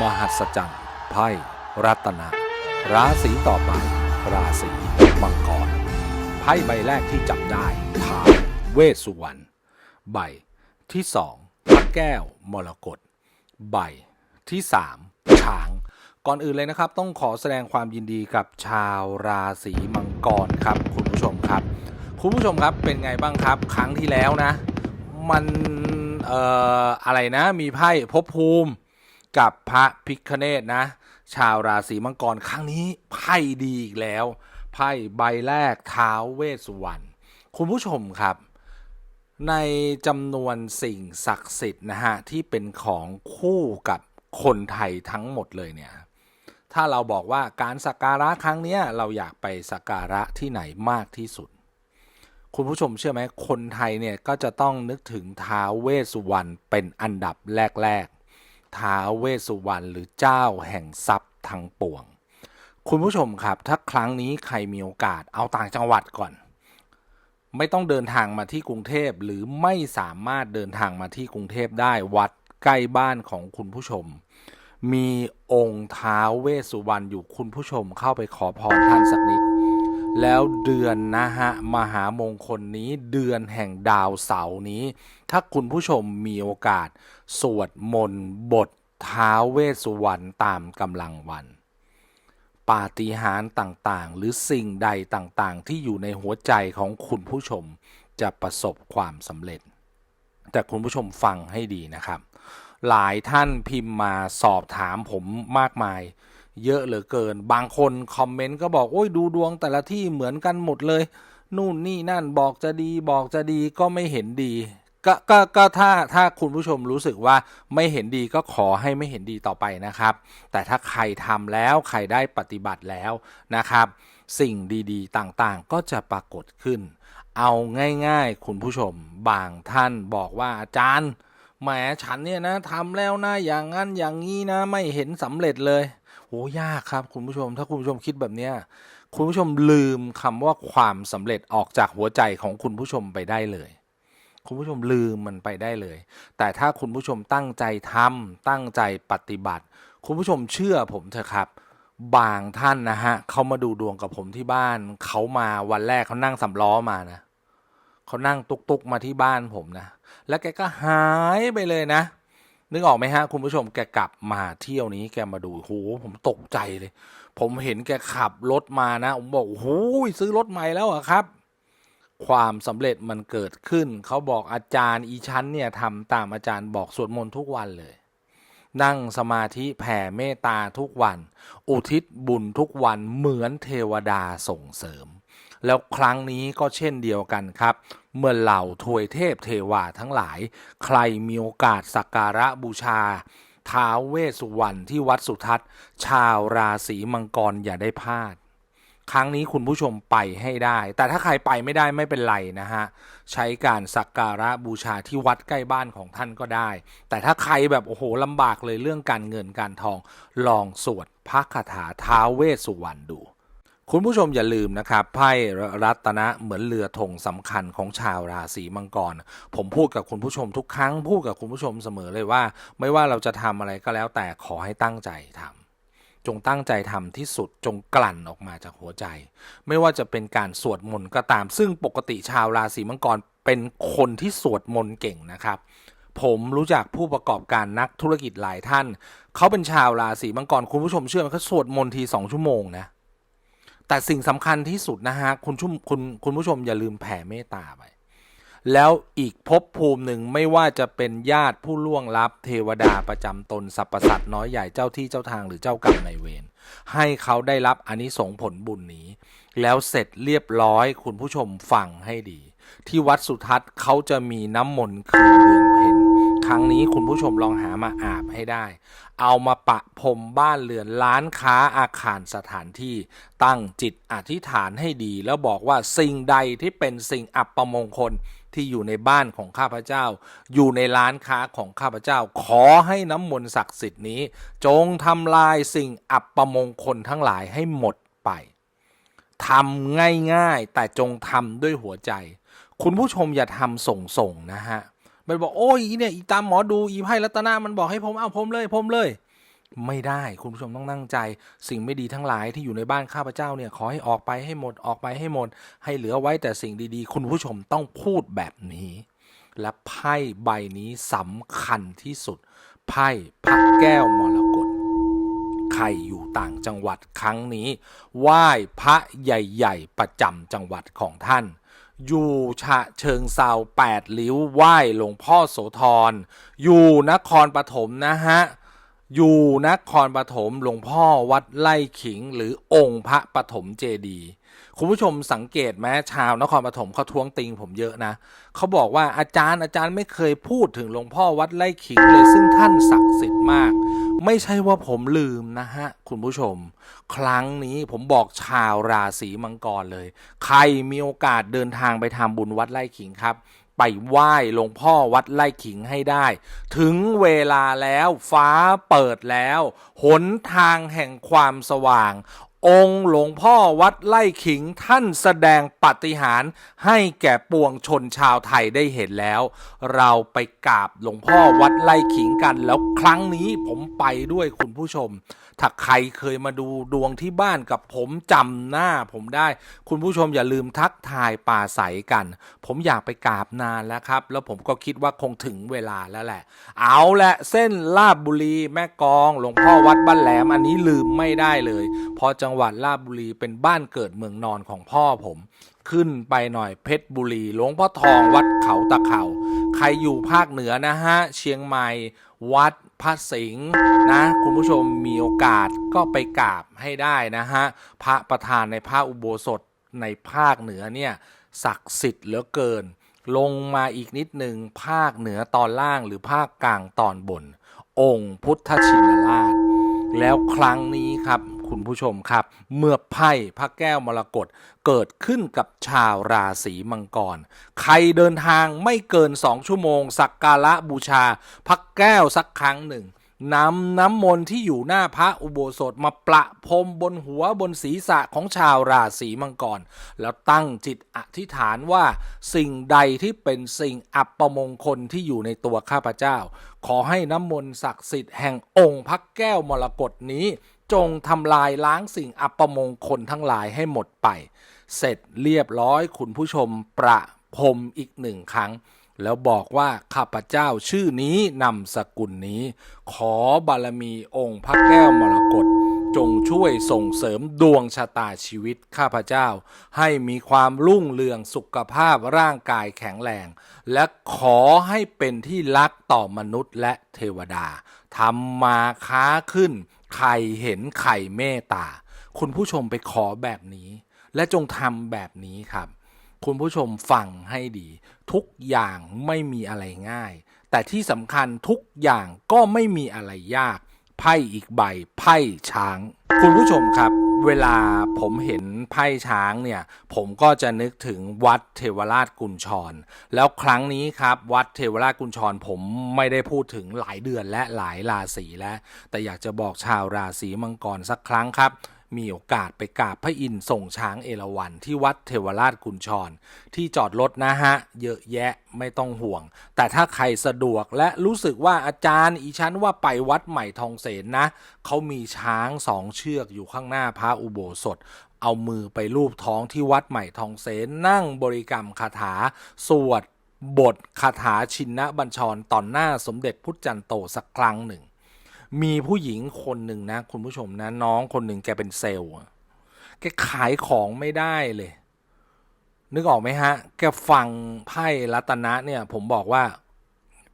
มหัศจรรย์ไพ่รัตนะ ราศีต่อไป ราศีมังกรไพ่ใบแรกที่จับได้ทาเวสสุวรรณใบที่สองพระแก้วมรกตใบที่สามช้างก่อนอื่นเลยนะครับ ต้องขอแสดงความยินดีกับชาวราศีมังกรครับ คุณผู้ชมครับ คุณผู้ชมครับเป็นไงบ้างครับ ครั้งที่แล้วนะ มันเอ่ออะไรนะ มีไพ่ภพภูมิ กับพระพิคเนตนะ ชาวราศีมังกรครั้งนี้ไพ่ดีอีกแล้วไพ่ใบแรกท้าวเวสสุวรรณคุณผู้ชมครับ ในจำนวนสิ่งศักดิ์สิทธิ์นะฮะที่เป็นของคู่กับคนไทยทั้งหมดเลยเนี่ยถ้าเราบอกว่าการสักการะครั้งนี้เราอยากไปสักการะที่ไหนมากที่สุด คุณผู้ชมเชื่อไหมคนไทยเนี่ยก็จะต้องนึกถึงท้าวเวสสุวรรณเป็นอันดับแรก ท้าเวสุวรรณหรือเจ้าแห่งทรัพย์ทั้งปวง คุณผู้ชมครับ ถ้าครั้งนี้ใครมีโอกาสเอาต่างจังหวัดก่อน ไม่ต้องเดินทางมาที่กรุงเทพหรือไม่สามารถเดินทางมาที่กรุงเทพได้วัดใกล้บ้านของคุณผู้ชม มีองค์ท้าเวสุวรรณอยู่คุณผู้ชมเข้าไปขอพรท่านสักนิด แล้วเดือนนะฮะมหามงคลนี้เดือนแห่งดาวเสาร์นี้ ถ้าคุณผู้ชมมีโอกาส สวดมนต์บทท้าเวสสุวรรณตามกำลังวัน ปาฏิหาริย์ต่างๆ หรือสิ่งใดต่างๆ ที่อยู่ในหัวใจของคุณผู้ชมจะประสบความสำเร็จ แต่คุณผู้ชมฟังให้ดีนะครับ หลายท่านพิมพ์มาสอบถามผมมากมาย เยอะเหลือเกิน บางคนคอมเมนต์ก็บอกโอ้ยดูดวงแต่ละที่เหมือนกันหมดเลย นู่นนี่นั่นบอกจะดีบอกจะดีก็ไม่เห็นดี ก็ก็ก็ถ้าถ้าคุณผู้ชมรู้สึกว่าไม่เห็นดีก็ขอให้ไม่เห็นดีต่อไปนะครับ แต่ถ้าใครทำแล้วใครได้ปฏิบัติแล้วนะครับ สิ่งดีๆ ต่างๆ ก็จะปรากฏขึ้น เอาง่ายๆ คุณผู้ชมบางท่านบอกว่าอาจารย์แหมฉันเนี่ยนะทำแล้วนะอย่างนั้นอย่างนี้นะไม่เห็นสำเร็จเลยโหยากครับคุณผู้ชม ถ้าคุณผู้ชมคิดแบบเนี้ยคุณผู้ชมลืมคำว่าความสำเร็จออกจากหัวใจของคุณผู้ชมไปได้เลย คุณผู้ชมลืมมันไปได้เลย แต่ถ้าคุณผู้ชมตั้งใจทำตั้งใจปฏิบัติ คุณผู้ชมเชื่อผมเถอะครับ บางท่านนะฮะเขามาดูดวงกับผมที่บ้าน เขามาวันแรกเขานั่งสำล้อมานะเขานั่งตุกตุกมาที่บ้านผมนะ แล้วแกก็หายไปเลยนะ นึกออกไหมฮะ คุณผู้ชมแกกลับมาเที่ยวนี้แกมาดูโหผมตกใจเลย ผมเห็นแกขับรถมานะ ผมบอกโอ้โหซื้อรถใหม่แล้วอะครับ ความสำเร็จมันเกิดขึ้น เขาบอกอาจารย์อีชั้นเนี่ยทำตามอาจารย์บอกสวดมนต์ทุกวันเลย นั่งสมาธิแผ่เมตตาทุกวัน อุทิศบุญทุกวันเหมือนเทวดาส่งเสริม แล้วครั้งนี้ก็เช่นเดียวกันครับ เมื่อเหล่าทวยเทพเทวาทั้งหลาย ใครมีโอกาสสักการะบูชาท้าวเวสสุวรรณที่วัดสุทัศน์ ชาวราศีมังกรอย่าได้พลาด ครั้งนี้คุณผู้ชมไปให้ได้ แต่ถ้าใครไปไม่ได้ไม่เป็นไรนะฮะ ใช้การสักการะบูชาที่วัดใกล้บ้านของท่านก็ได้ แต่ถ้าใครแบบโอ้โหลำบากเลยเรื่องการเงินการทอง ลองสวดพระคาถาท้าเวสสุวรรณดู คุณผู้ชมอย่าลืมนะครับไพ่รัตนะเหมือนเรือธงสำคัญของชาวราศีมังกร ผมพูดกับคุณผู้ชมทุกครั้งพูดกับคุณผู้ชมเสมอเลยว่า ไม่ว่าเราจะทำอะไรก็แล้วแต่ขอให้ตั้งใจทำ จงตั้งใจทำที่สุดจงกลั่นออกมาจากหัวใจ ไม่ว่าจะเป็นการสวดมนต์ก็ตาม ซึ่งปกติชาวราศีมังกรเป็นคนที่สวดมนต์เก่งนะครับ ผมรู้จักผู้ประกอบการนักธุรกิจหลายท่าน เขาเป็นชาวราศีมังกรคุณผู้ชมเชื่อไหมเขาสวดมนต์ทีสองชั่วโมงนะแต่สิ่งสำคัญที่สุดนะฮะคุณชุ่มคุณคุณผู้ชมอย่าลืมแผ่เมตตาไป แล้วอีกภพภูมิหนึ่งไม่ว่าจะเป็นญาติผู้ล่วงลับ เทวดาประจำตนสรรพสัตว์น้อยใหญ่เจ้าที่เจ้าทางหรือเจ้ากรรมนายเวรให้เขาได้รับอานิสงส์ผลบุญนี้ แล้วเสร็จเรียบร้อยคุณผู้ชมฟังให้ดี ที่วัดสุทัศน์เขาจะมีน้ำมนต์คืนเดือนเพ็ญครั้งนี้คุณผู้ชมลองหามาอาบให้ได้ เอามาปะพรมบ้านเรือนร้านค้าอาคารสถานที่ ตั้งจิตอธิษฐานให้ดี แล้วบอกว่าสิ่งใดที่เป็นสิ่งอัปมงคล ที่อยู่ในบ้านของข้าพเจ้า อยู่ในร้านค้าของข้าพเจ้า ขอให้น้ำมนต์ศักดิ์สิทธิ์นี้ จงทำลายสิ่งอัปมงคลทั้งหลายให้หมดไปทำง่ายๆ แต่จงทำด้วยหัวใจ คุณผู้ชมอย่าทำส่งๆนะฮะมันบอกโอ้ยเนี่ยตามหมอดูอีไพ่รัตนามันบอกให้ผมเอาผมเลยผมเลย ไม่ได้คุณผู้ชมต้องนั่งใจ สิ่งไม่ดีทั้งหลายที่อยู่ในบ้านข้าพเจ้าเนี่ยขอให้ออกไปให้หมดออกไปให้หมด ให้เหลือไว้แต่สิ่งดีๆ คุณผู้ชมต้องพูดแบบนี้ และไพ่ใบนี้สำคัญที่สุด ไพ่พระแก้วมรกตใครอยู่ต่างจังหวัดครั้งนี้ไหว้พระใหญ่ๆ ประจำจังหวัดของท่านอยู่ฉะเชิงเซาแปดลิ้วไหว้หลวงพ่อโสธร อยู่นครปฐมนะฮะ อยู่นครปฐมหลวงพ่อวัดไล่ขิงหรือองค์พระปฐมเจดีย์ คุณผู้ชมสังเกตไหมชาวนครปฐมเขาท้วงติงผมเยอะนะเขาบอกว่าอาจารย์อาจารย์ไม่เคยพูดถึงหลวงพ่อวัดไล่ขิงเลยซึ่งท่านศักดิ์สิทธิ์มาก ไม่ใช่ว่าผมลืมนะฮะ คุณผู้ชม ครั้งนี้ผมบอกชาวราศีมังกรเลย ใครมีโอกาสเดินทางไปทำบุญวัดไล่ขิงครับไปไหว้หลวงพ่อวัดไล่ขิงให้ได้ ถึงเวลาแล้วฟ้าเปิดแล้ว หนทางแห่งความสว่าง องค์หลวงพ่อวัดไล่ขิงท่านแสดงปาฏิหารย์ให้แก่ปวงชนชาวไทยได้เห็นแล้ว เราไปกราบหลวงพ่อวัดไล่ขิงกัน แล้วครั้งนี้ผมไปด้วยคุณผู้ชม ถ้าใครเคยมาดูดวงที่บ้านกับผมจำหน้าผมได้ คุณผู้ชมอย่าลืมทักทายป่าใสกัน ผมอยากไปกราบนานแล้วครับ แล้วผมก็คิดว่าคงถึงเวลาแล้วแหละ เอาละเส้นลาบบุรีแม่กองหลวงพ่อวัดบ้านแหลมอันนี้ลืมไม่ได้เลยเพอจังหวัดลาบบุรีเป็นบ้านเกิดเมืองนอนของพ่อผมขึ้นไปหน่อยเพชรบุรีหลวงพ่อทองวัดเขาตะเขาใครอยู่ภาคเหนือนะฮะ เชียงใหม่ วัด พระสิงห์นะคุณผู้ชมมีโอกาสก็ไปกราบให้ได้นะฮะพระประธานในพระอุโบสถในภาคเหนือเนี่ยศักดิ์สิทธิ์เหลือเกิน ลงมาอีกนิดหนึ่งภาคเหนือตอนล่างหรือภาคกลางตอนบน องค์พุทธชินราช แล้วครั้งนี้ครับ คุณผู้ชมครับ เมื่อไพ่พระแก้วมรกตเกิดขึ้นกับชาวราศีมังกร ใครเดินทางไม่เกินสองชั่วโมง สักการะบูชาพระแก้วสักครั้งหนึ่งนำน้ำมนต์ที่อยู่หน้าพระอุโบสถมาประพรมบนหัวบนศีรษะของชาวราศีมังกร แล้วตั้งจิตอธิษฐานว่าสิ่งใดที่เป็นสิ่งอัปมงคลที่อยู่ในตัวข้าพเจ้า ขอให้น้ำมนต์ศักดิ์สิทธิ์แห่งองค์พระแก้วมรกตนี้ จงทำลายล้างสิ่งอัปมงคลทั้งหลายให้หมดไป เสร็จเรียบร้อยคุณผู้ชมประพรมอีกหนึ่งครั้ง แล้วบอกว่าข้าพเจ้าชื่อนี้นามสกุลนี้ ขอบารมีองค์พระแก้วมรกตจงช่วยส่งเสริมดวงชะตาชีวิตข้าพเจ้า ให้มีความรุ่งเรืองสุขภาพร่างกายแข็งแรง และขอให้เป็นที่รักต่อมนุษย์และเทวดาทำมาค้าขึ้น ใครเห็นไข่เมตตา คุณผู้ชมไปขอแบบนี้ และจงทำแบบนี้ครับ คุณผู้ชมฟังให้ดี ทุกอย่างไม่มีอะไรง่าย แต่ที่สำคัญทุกอย่างก็ไม่มีอะไรยาก ไพ่อีกใบไพ่ช้าง คุณผู้ชมครับ เวลาผมเห็นไพ่ช้างเนี่ย ผมก็จะนึกถึงวัดเทวราชกุญชร แล้วครั้งนี้ครับ วัดเทวราชกุญชร ผมไม่ได้พูดถึงหลายเดือนและหลายราศีแล้ว แต่อยากจะบอกชาวราศีมังกรสักครั้งครับ มีโอกาสไปกราบพระอินทร์ส่งช้างเอราวัณที่วัดเทวราชกุญชร ที่จอดรถนะฮะ เยอะแยะไม่ต้องห่วง แต่ถ้าใครสะดวกและรู้สึกว่าอาจารย์อีชั้นว่าไปวัดใหม่ทองเสนนะ เขามีช้างสองเชือกอยู่ข้างหน้าพระอุโบสถเอามือไปลูบท้องที่วัดใหม่ทองเสนนั่งบริกรรมคาถา สวดบทคาถาชินนบัญชรต่อหน้าสมเด็จพุทธจันโตสักครั้งหนึ่ง มีผู้หญิงคนหนึ่งนะ คุณผู้ชมนะ น้องคนหนึ่งแกเป็นเซลล์อะแกขายของไม่ได้เลย นึกออกไหมฮะ แกฟังไพ่รัตนะเนี่ย ผมบอกว่า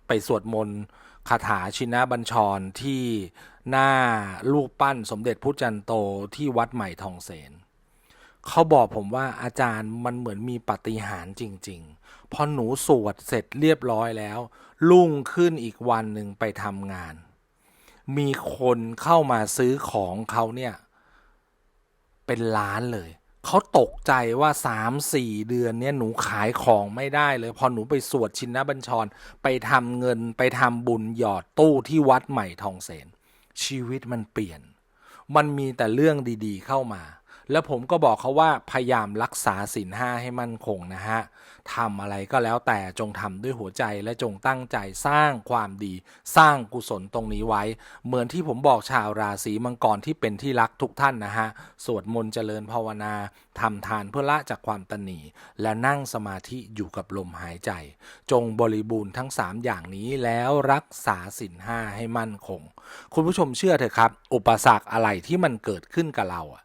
ไปสวดมนต์คาถาชินะบัญชรที่หน้ารูปปั้นสมเด็จพุทธจันโตที่วัดใหม่ทองเสนเขาบอกผมว่าอาจารย์มันเหมือนมีปาฏิหาริย์จริง ๆ พอหนูสวดเสร็จเรียบร้อยแล้วรุ่งขึ้นอีกวันหนึ่งไปทำงาน มีคนเข้ามาซื้อของเขาเนี่ย เป็นล้านเลย เขาตกใจว่าสามสี่เดือนเนี่ยหนูขายของไม่ได้เลย พอหนูไปสวดชินบัญชร ไปทำเงินไปทำบุญหยอดตู้ที่วัดใหม่ทองเสนชีวิตมันเปลี่ยน มันมีแต่เรื่องดีๆเข้ามา แล้วผมก็บอกเขาว่าพยายามรักษาศีลห้าให้มั่นคงนะฮะทำอะไรก็แล้วแต่จงทำด้วยหัวใจและจงตั้งใจสร้างความดี สร้างกุศลตรงนี้ไว้ เหมือนที่ผมบอกชาวราศีมังกรที่เป็นที่รักทุกท่านนะฮะสวดมนต์เจริญภาวนาทำทานเพื่อละจากความตนหนีและนั่งสมาธิอยู่กับลมหายใจ จงบริบูรณ์ทั้ง 3 อย่างนี้แล้วรักษาศีลห้าให้มั่นคง คุณผู้ชมเชื่อเถอะครับ อุปสรรคอะไรที่มันเกิดขึ้นกับเราอะ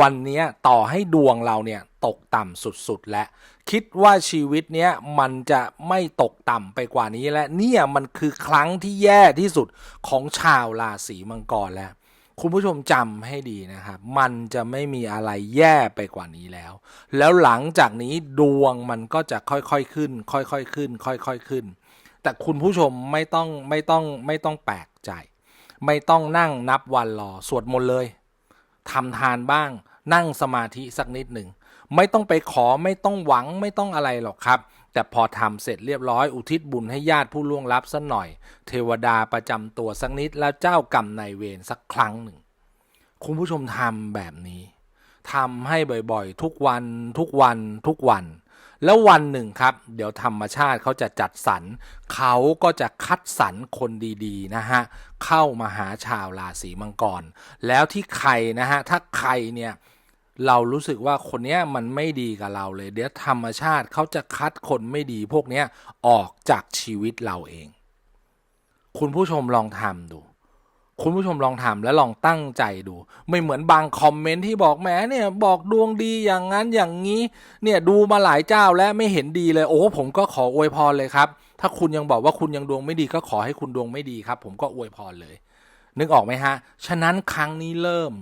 วันนี้ต่อให้ดวงเราเนี่ยตกต่ำสุดๆ และคิดว่าชีวิตเนี้ยมันจะไม่ตกต่ำไปกว่านี้และเนี่ยมันคือครั้งที่แย่ที่สุดของชาวราศีมังกรแล้วคุณผู้ชมจำให้ดีนะครับ มันจะไม่มีอะไรแย่ไปกว่านี้แล้ว แล้วหลังจากนี้ดวงมันก็จะค่อยๆขึ้น ค่อยๆขึ้น ค่อยๆขึ้น แต่คุณผู้ชมไม่ต้องไม่ต้องไม่ต้องแปลกใจ ไม่ต้องนั่งนับวันรอสวดมนต์เลย ทำทานบ้าง นั่งสมาธิสักนิดหนึ่ง ไม่ต้องไปขอไม่ต้องหวังไม่ต้องอะไรหรอกครับ แต่พอทำเสร็จเรียบร้อยอุทิศบุญให้ญาติผู้ล่วงลับสักหน่อย เทวดาประจำตัวสักนิดแล้วเจ้ากรรมนายเวรสักครั้งหนึ่ง คุณผู้ชมทำแบบนี้ทำให้บ่อยๆ ทุกวันทุกวันทุกวัน แล้ววันหนึ่งครับ เดี๋ยวธรรมชาติเขาจะจัดสรรเขาก็จะคัดสรรคนดีๆนะฮะเข้ามาหาชาวราศีมังกร แล้วที่ใครนะฮะถ้าใครเนี่ยเรารู้สึกว่าคนเนี้ยมันไม่ดีกับเราเลย เดี๋ยวธรรมชาติเขาจะคัดคนไม่ดีพวกเนี้ยออกจากชีวิตเราเอง คุณผู้ชมลองทำดู คุณผู้ชมลองทำและลองตั้งใจดู ไม่เหมือนบางคอมเมนต์ที่บอกแหมเนี่ยบอกดวงดีอย่างนั้นอย่างนี้เนี่ยดูมาหลายเจ้าแล้วไม่เห็นดีเลยโอ้ผมก็ขออวยพรเลยครับ ถ้าคุณยังบอกว่าคุณยังดวงไม่ดีก็ขอให้คุณดวงไม่ดีครับ ผมก็อวยพรเลย นึกออกไหมฮะ ฉะนั้นครั้งนี้เริ่ม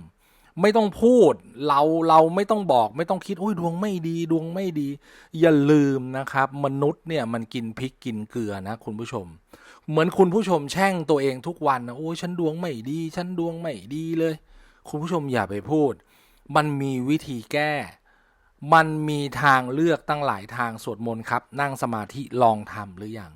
ไม่ต้องพูดเราเราไม่ต้องบอก ไม่ต้องคิดโอ้ยดวงไม่ดี ดวงไม่ดี อย่าลืมนะครับ มนุษย์เนี่ยมันกินพริกกินเกลือนะ คุณผู้ชม เหมือนคุณผู้ชมแช่งตัวเองทุกวันนะโอ้ยฉันดวงไม่ดี ฉันดวงไม่ดีเลย คุณผู้ชมอย่าไปพูด มันมีวิธีแก้ มันมีทางเลือกตั้งหลายทางสวดมนต์ครับ นั่งสมาธิลองทำหรือยัง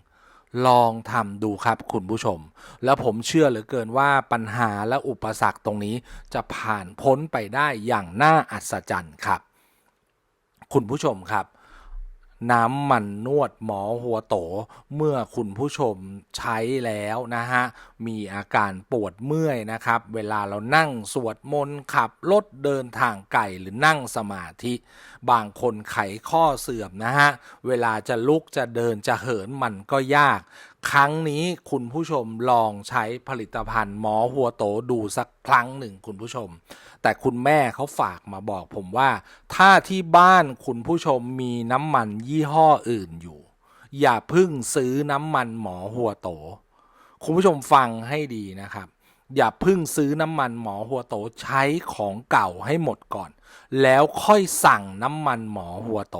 ลองทำดูครับคุณผู้ชม แล้วผมเชื่อเหลือเกินว่าปัญหาและอุปสรรคตรงนี้จะผ่านพ้นไปได้อย่างน่าอัศจรรย์ครับ คุณผู้ชมครับ น้ำมันนวดหมอหัวโต เมื่อคุณผู้ชมใช้แล้วนะฮะ มีอาการปวดเมื่อยนะครับ เวลาเรานั่งสวดมนต์ขับรถเดินทางไกลหรือนั่งสมาธิ บางคนไขข้อเสื่อมนะฮะ เวลาจะลุกจะเดินจะเหินมันก็ยาก ครั้งนี้คุณผู้ชมลองใช้ผลิตภัณฑ์หมอหัวโตดูสักครั้งหนึ่งคุณผู้ชม แต่คุณแม่เขาฝากมาบอกผมว่า ถ้าที่บ้านคุณผู้ชมมีน้ำมันยี่ห้ออื่นอยู่ อย่าพึ่งซื้อน้ำมันหมอหัวโต คุณผู้ชมฟังให้ดีนะครับ อย่าพึ่งซื้อน้ำมันหมอหัวโตใช้ของเก่าให้หมดก่อน แล้วค่อยสั่งน้ำมันหมอหัวโต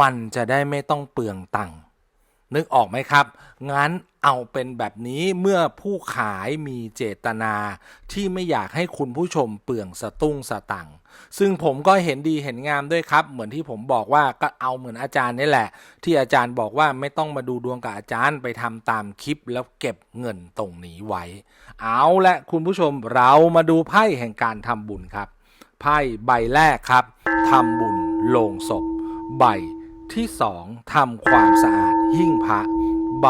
มันจะได้ไม่ต้องเปลืองตังค์ นึกออกไหมครับ งั้นเอาเป็นแบบนี้เมื่อผู้ขายมีเจตนาที่ไม่อยากให้คุณผู้ชมเปลืองสตุ้งสตังซึ่งผมก็เห็นดีเห็นงามด้วยครับ เหมือนที่ผมบอกว่าก็เอาเหมือนอาจารย์นี่แหละ ที่อาจารย์บอกว่าไม่ต้องมาดูดวงกับอาจารย์ไปทำตามคลิปแล้วเก็บเงินตรงนี้ไว้ เอาละคุณผู้ชมเรามาดูไพ่แห่งการทำบุญครับ ไพ่ใบแรกครับทำบุญโลงศพ ใบ ที่สองทำความสะอาดหิ้งพระ ใบ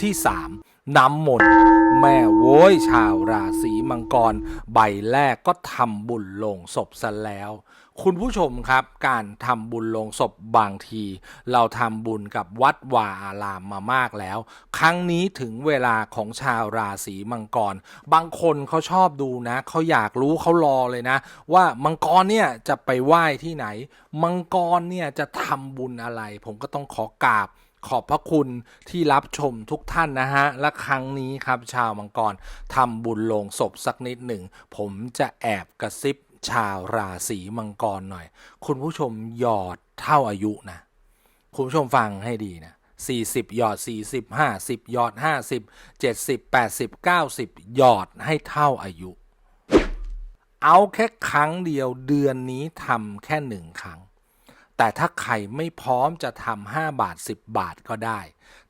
ที่สามน้ำมนต์แม่โว้ยชาวราศีมังกร ใบแรกก็ทำบุญลงศพซะแล้ว คุณผู้ชมครับการทำบุญลงศพบางที เราทำบุญกับวัดวาอารามมามากแล้ว ครั้งนี้ถึงเวลาของชาวราศีมังกร บางคนเขาชอบดูนะเขาอยากรู้เขารอเลยนะ ว่ามังกรเนี่ยจะไปไหว้ที่ไหน มังกรเนี่ยจะทำบุญอะไร ผมก็ต้องขอกราบขอบพระคุณที่รับชมทุกท่านนะฮะ และครั้งนี้ครับชาวมังกรทำบุญลงศพสักนิดหนึ่ง ผมจะแอบกระซิบ ชาวราศีมังกรหน่อย คุณผู้ชมหยอดเท่าอายุนะ คุณผู้ชมฟังให้ดีนะ40หยอด40 50หยอด50 70 80 90หยอดให้เท่าอายุ เอาแค่ครั้งเดียวเดือนนี้ทำแค่หนึ่งครั้ง แต่ถ้าใครไม่พร้อมจะทำ5บาท10บาทก็ได้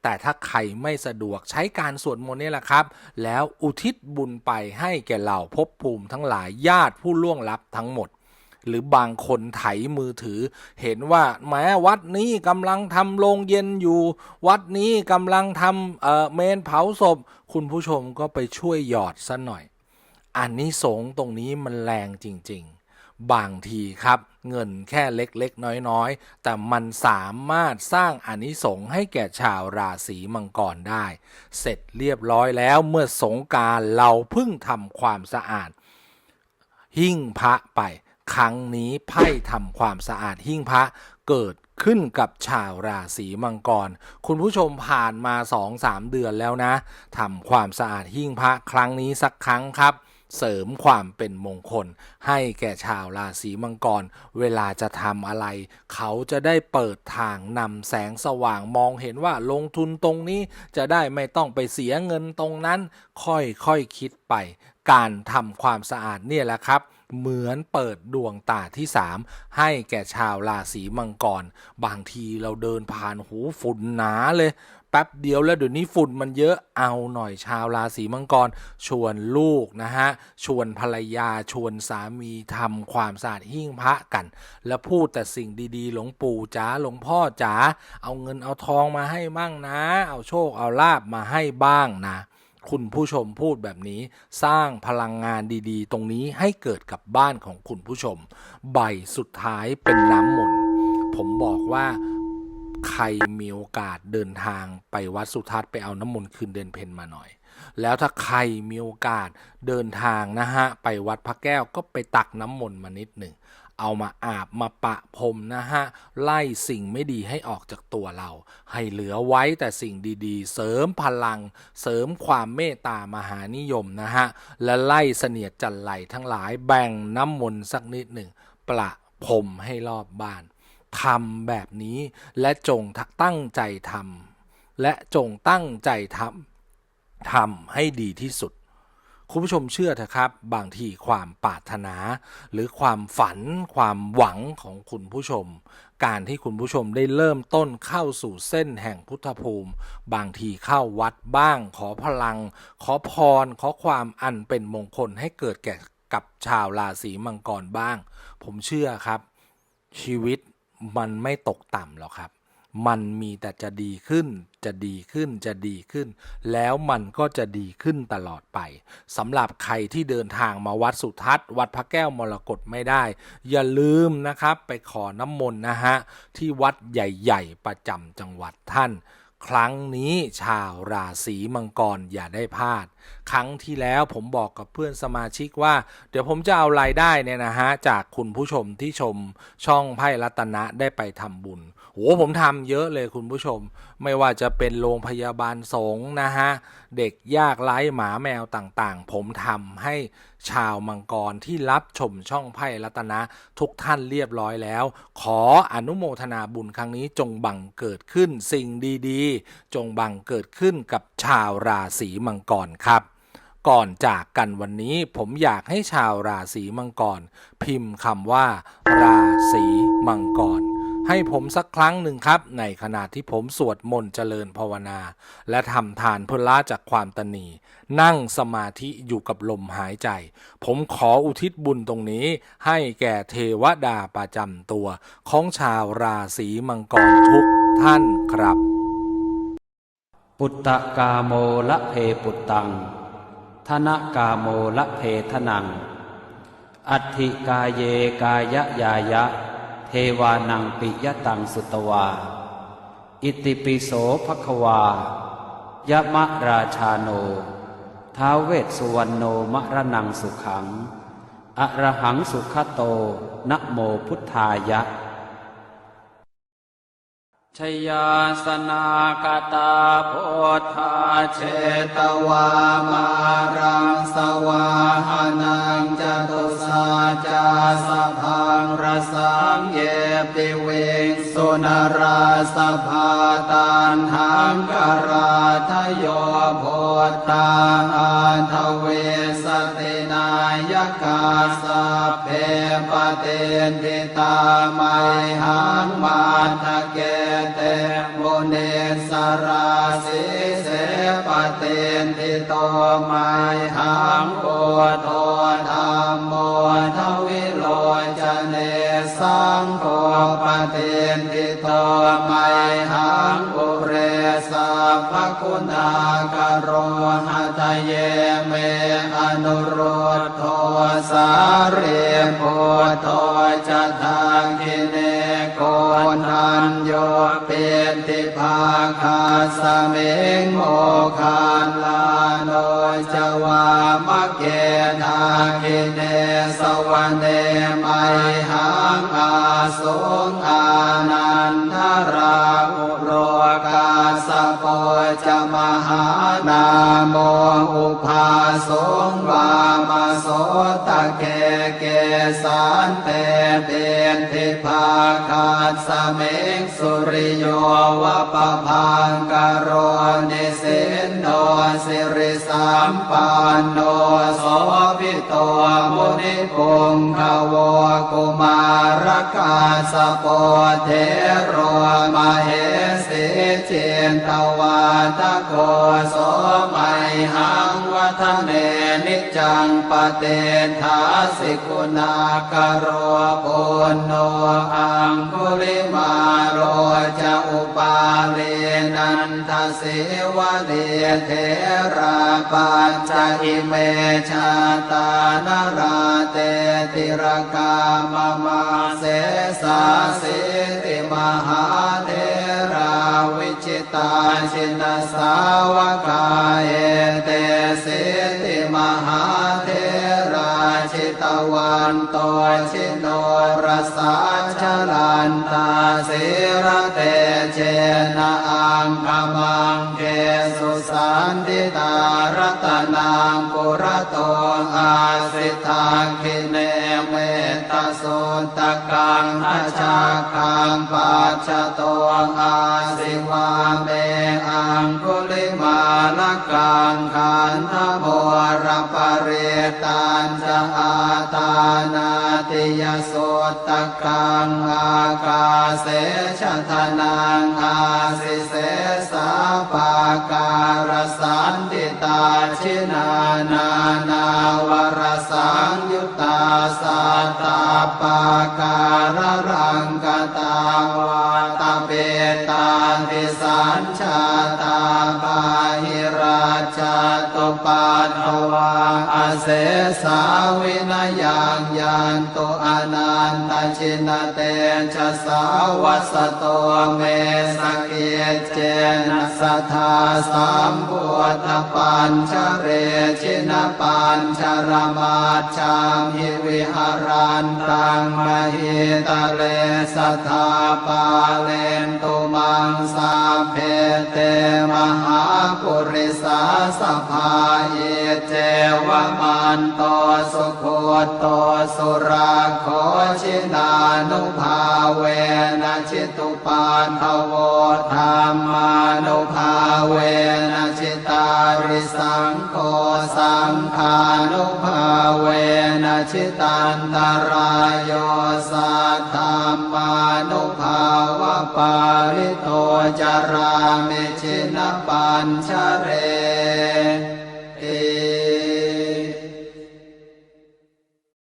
แต่ถ้าใครไม่สะดวกใช้การสวดมนต์นี่แหละครับ แล้วอุทิศบุญไปให้แก่เหล่าภพภูมิทั้งหลายญาติผู้ล่วงลับทั้งหมด หรือบางคนไถมือถือ เห็นว่าแม้วัดนี้กำลังทำโรงเย็นอยู่ วัดนี้กำลังทำเอ่อเมนเผาศพ คุณผู้ชมก็ไปช่วยหยอดซะหน่อยอันนี้สงตรงนี้มันแรงจริง บางทีครับ เงินแค่เล็กๆ น้อยๆ แต่มันสามารถสร้างอานิสงส์ให้แก่ชาวราศีมังกรได้ เสร็จเรียบร้อยแล้วเมื่อสงการเราเพิ่งทำความสะอาด หิ้งพระไป ครั้งนี้ไพ่ทำความสะอาดหิ้งพระเกิดขึ้นกับชาวราศีมังกร คุณผู้ชมผ่านมา 2-3 เดือนแล้วนะทำความสะอาดหิ้งพระครั้งนี้สักครั้งครับ เสริมความเป็นมงคล ให้แก่ชาวราศีมังกร เวลาจะทำอะไร เขาจะได้เปิดทางนำแสงสว่างมองเห็นว่าลงทุนตรงนี้จะได้ไม่ต้องไปเสียเงินตรงนั้น ค่อยๆคคิดไป การทำความสะอาดเนี่ยแหละครับเหมือนเปิดดวงตาที่3ให้แก่ชาวราศีมังกร บางทีเราเดินผ่านหูฝุ่นหนาเลย แป๊บเดียวแล้วเดี๋ยวนี้ฝุ่นมันเยอะเอาหน่อยชาวราศีมังกร ชวนลูกนะฮะชวนภรรยาชวนสามีทำความสะอาดหิ้งพระกัน แล้วพูดแต่สิ่งดีๆ หลวงปู่จ๋าหลวงพ่อจ๋าเอาเงินเอาทองมาให้บ้างนะ เอาโชคเอาลาบมาให้บ้างนะคุณผู้ชมพูดแบบนี้สร้างพลังงานดีๆ ตรงนี้ให้เกิดกับบ้านของคุณผู้ชม ใบสุดท้ายเป็นน้ำมนต์ผมบอกว่า ใครมีโอกาสเดินทางไปวัดสุทัศน์ไปเอาน้ำมนต์คืนเดือนเพ็ญมาหน่อย แล้วถ้าใครมีโอกาสเดินทางนะฮะไปวัดพระแก้วก็ไปตักน้ำมนต์มานิดหนึ่งเอามาอาบมาปะพรมนะฮะ ไล่สิ่งไม่ดีให้ออกจากตัวเรา ให้เหลือไว้แต่สิ่งดีๆ เสริมพลัง เสริมความเมตตามหานิยมนะฮะ และไล่เสนียดจันไหลทั้งหลายแบ่งน้ำมนต์สักนิดหนึ่งประพรมให้รอบบ้าน ทำแบบนี้ และจงตั้งใจทำและจงตั้งใจทำทำให้ดีที่สุด คุณผู้ชมเชื่อเถอะครับ บางทีความปรารถนา หรือความฝัน ความหวังของคุณผู้ชม การที่คุณผู้ชมได้เริ่มต้นเข้าสู่เส้นแห่งพุทธภูมิ บางทีเข้าวัดบ้าง ขอพลัง ขอพร ขอความอันเป็นมงคลให้เกิดแก่กับชาวราศีมังกรบ้าง ผมเชื่อครับ ชีวิต มันไม่ตกต่ำหรอกครับ มันมีแต่จะดีขึ้น จะดีขึ้น จะดีขึ้น แล้วมันก็จะดีขึ้นตลอดไปสำหรับใครที่เดินทางมาวัดสุทัศน์ วัดพระแก้วมรกตไม่ได้ อย่าลืมนะครับ ไปขอน้ำมนต์นะฮะ ที่วัดใหญ่ ๆ ประจำจังหวัดท่าน ครั้งนี้ชาวราศีมังกรอย่าได้พลาดครั้งที่แล้วผมบอกกับเพื่อนสมาชิกว่า เดี๋ยวผมจะเอารายได้เนี่ยนะฮะ จากคุณผู้ชมที่ชมช่องไพ่รัตนะได้ไปทำบุญโหผมทำเยอะเลยคุณผู้ชม ไม่ว่าจะเป็นโรงพยาบาลสงฆ์นะฮะ เด็กยากไร้หมาแมวต่างๆ ผมทำให้ชาวมังกรที่รับชมช่องไพ่รัตนะทุกท่านเรียบร้อยแล้ว ขออนุโมทนาบุญครั้งนี้จงบังเกิดขึ้นสิ่งดีๆ จงบังเกิดขึ้นกับชาวราศีมังกรครับ ก่อนจากกันวันนี้ผมอยากให้ชาวราศีมังกร พิมพ์คำว่า ราศีมังกร ให้ผมสักครั้งหนึ่งครับ ในขณะที่ผมสวดมนต์เจริญภาวนา และทำทานเพื่อละจากความตนีนั่งสมาธิอยู่กับลมหายใจ ผมขออุทิศบุญตรงนี้ให้แก่เทวดาประจำตัว ของชาวราศีมังกรทุกท่านครับ ปุตตะกาโมละเพปุตตัง ธนกาโมละเพทนัง อัติกายเยกายยายะ เทวานังปิยตังสุตวา อิติปิโสภควายะมะราชาโน ท้าวเวสสุวรรณโนมะระนังสุขัง อระหังสุขโตนะโมพุทธายะ ชยาสนากตาโพธาเชตวามารังสวาหานังจตุสาจาสะพังรสังเยปิเวงสุนราสภาตันหังกราทโยโพตาอันทเวสตินายกาสะเพปเตนทิตาไมหังมาทะเกเตมุเนสราสิเสปเตนติโตมายหังโอโทธรรมโมทวิโลจเนสังโฆปเตนติโตมายหังโอเรสาภคุณากโรหัตเยเมอนุโรตโทสาเรโพโทจทังกิเน นโยเปนติภาคาสเมงโมคานลาโนจวามะเกนาคิเนสวรเนไมหังอาสงอานันทราอุโรกาสโปจะมหานาโมอุภาสงวามาโสตะเกเกสานเตเป ภาคาสเมงสุริโยวะปะพังกโรนิสินโนสิริสัมปันโนโสภิโตมุนิปุงขวกุมารกาสโปเทโรมาเหสิเจนตวาตะโกโสไมหังวัฒเน จังปเตทาสิกุณากโรปุณโนอังคุลิมาโรจะอุปาเลนันทเสวะเดเทราปัญจอิเมชาตานราเตติรกามมาเสสาสิติมหาเทราวิจิตาชินสาวกาเนโตชิโนรสาชลันตาสิระเตเจนะอังคมังเกสุสันติตารัตนังปุระโตอาสิทาคิเนเมตตาสุตกังอาชาคังปัจจโตอาสิวาเมอังคุลิ ลกังขันธโมรปเรตันจะอาตานาติยสุตกังอากาเสชะทนังอาสิเสสาปาการสันติตาชินานานาวรสังยุตตาสัตตาปาการรังกตาวาตเปตาทิสา เสสาวินายังยันตุอนันตชินเตชะสาวัสโตเมสกเกเจนะสัทธาสัมพุทธปัญชเรชินปัญชรมาชามหิวิหารันตังมหิตเลสัทธาปาเลนตุ มังสาเพเตมหาปุริสาสภาเยเจวมันโตสุโคตโตสุราโคชินานุภาเวนะชิตุปาทโวธรรมานุภาเวนะชิตาริสังโฆสังฆานุภาเวนะชิตันตรายโยสัทธามานุ ปาริโตจารามิชินปัญชเร